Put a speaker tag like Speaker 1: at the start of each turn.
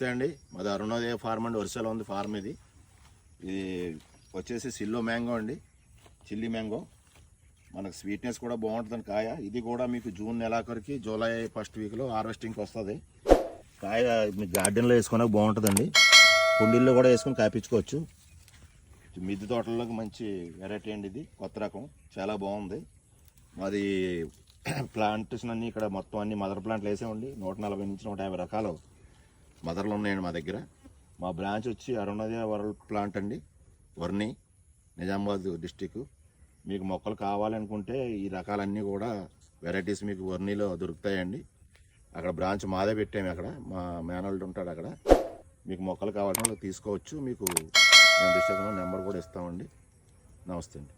Speaker 1: నమస్తే అండి. మాది అరుణోదయ ఫార్మ్ అండి. వరుసలో ఉంది ఫార్మ్ ఇది. ఇది వచ్చేసి సిల్లో మ్యాంగో అండి. Chilli mango. మనకు స్వీట్నెస్ కూడా బాగుంటుంది కాయ. ఇది కూడా మీకు జూన్ నెలాఖరికి జూలై ఫస్ట్ వీక్లో హార్వెస్టింగ్కి వస్తుంది. కాయ మీ గార్డెన్లో వేసుకోవడానికి బాగుంటుందండి. కుండీల్లో కూడా వేసుకొని కాపించుకోవచ్చు. మిద్దె తోటల్లోకి మంచి వెరైటీ అండి ఇది. కొత్త రకం. చాలా బాగుంది. మాది ప్లాంట్స్ అన్నీ ఇక్కడ మొత్తం అన్ని మదర్ ప్లాంట్లు వేసామండి. నూట నలభై నుంచి నూట యాభై రకాలు. మదర్లు ఉన్నాయండి మా దగ్గర. మా బ్రాంచ్ వచ్చి అరుణోదయ వరల్డ్ ప్లాంట్ అండి. వర్ణి నిజామాబాద్ డిస్టిక్ మీకు మొక్కలు కావాలనుకుంటే ఈ రకాలన్నీ కూడా వెరైటీస్ మీకు వర్ణిలో దొరుకుతాయండి. అక్కడ బ్రాంచ్ మాదే పెట్టాము అక్కడ. మా మేనల్డ్ ఉంటాడు అక్కడ. మీకు మొక్కలు కావాలంటే తీసుకోవచ్చు. మీకు మేము నెంబర్ కూడా ఇస్తామండి. నమస్తే అండి.